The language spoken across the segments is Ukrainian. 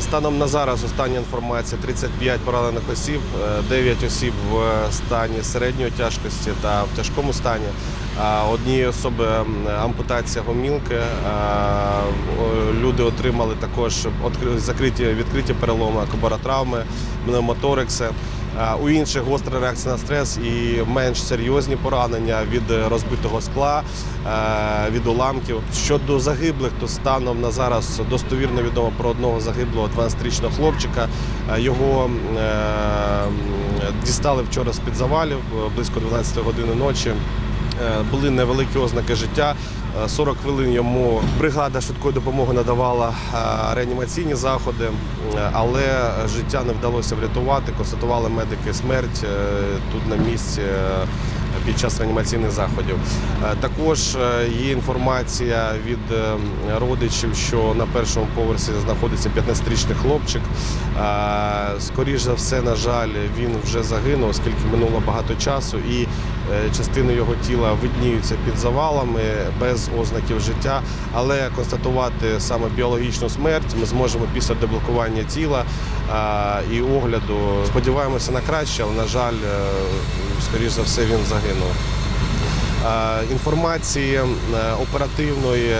Станом на зараз остання інформація 35 поранених осіб, 9 осіб в стані середньої тяжкості та в тяжкому стані. Однієї особи ампутація гомілки. Люди отримали також відкриті переломи, кобаротравми, пневмоторекси. А У інших гостра реакція на стрес і менш серйозні поранення від розбитого скла, е, від уламків. Щодо загиблих, то станом на зараз достовірно відомо про одного загиблого 12-річного хлопчика. Е, Його е, дістали вчора з-під завалів е, близько 12 години ночі. Е, Були невеликі ознаки життя. Е, 40 хвилин йому бригада швидкої допомоги надавала е, реанімаційні заходи, е, але життя не вдалося врятувати. Констатували медики смерть е, тут на місці е, під час реанімаційних заходів. Е, Також е, є інформація від е, родичів, що на першому поверсі знаходиться 15-річний хлопчик. Е, Скоріш за все, на жаль, він вже загинув, оскільки минуло багато часу, і е, частини його тіла видніються під завалами без ознаків життя. Але констатувати саме біологічну смерть ми зможемо після деблокування тіла е, і огляду. Сподіваємося на краще, але на жаль, е, скоріш за все, він загинув. Е, Інформації е, оперативної е,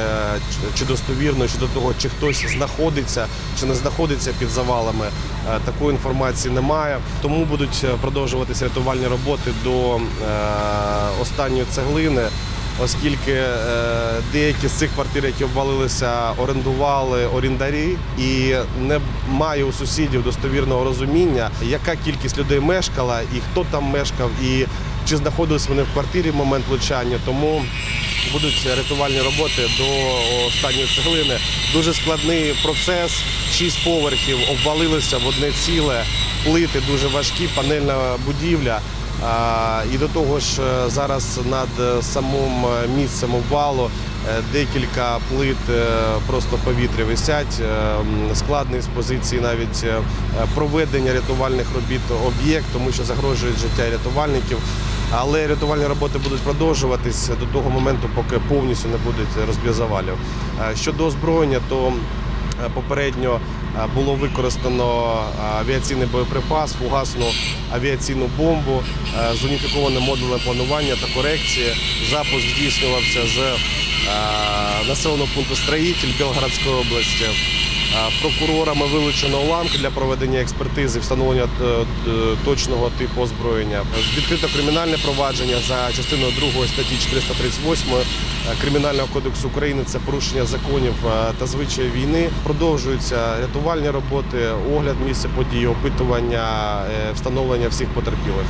чи- достовірної щодо того, чи хтось знаходиться чи не знаходиться під завалами, е, такої інформації немає. Тому будуть продовжуватися рятувальні роботи до останньої цеглини. Оскільки деякі з цих квартир, які обвалилися, орендували орендарі, і немає у сусідів достовірного розуміння, яка кількість людей мешкала і хто там мешкав, і чи знаходились вони в квартирі в момент влучання. Тому будуть рятувальні роботи до останньої цеглини. Дуже складний процес. Шість поверхів обвалилися в одне ціле, плити дуже важкі, панельна будівля. І до того ж, е, зараз над е, самим е, місцем обвалу декілька плит просто повітря висять. Складний з позиції навіть проведення рятувальних робіт об'єкт, тому що загрожують життя рятувальників. Але рятувальні роботи будуть продовжуватись до того моменту, поки повністю не будуть розбір. Е, Щодо озброєння, то Е, Попередньо е, було використано авіаційний боєприпас, фугасну авіаційну бомбу з уніфікованим модулем планування та корекції. Запуск здійснювався з населеного пункту Строїтель Білгородської області. Прокурорами вилучено уламки для проведення експертизи, встановлення е, точного типу озброєння. Відкрито кримінальне провадження за частиною 2 статті 438 е, Кримінального кодексу України. Це порушення законів е, та звичаї війни. Продовжуються рятувальні роботи, огляд місця події, опитування, встановлення всіх потерпілих.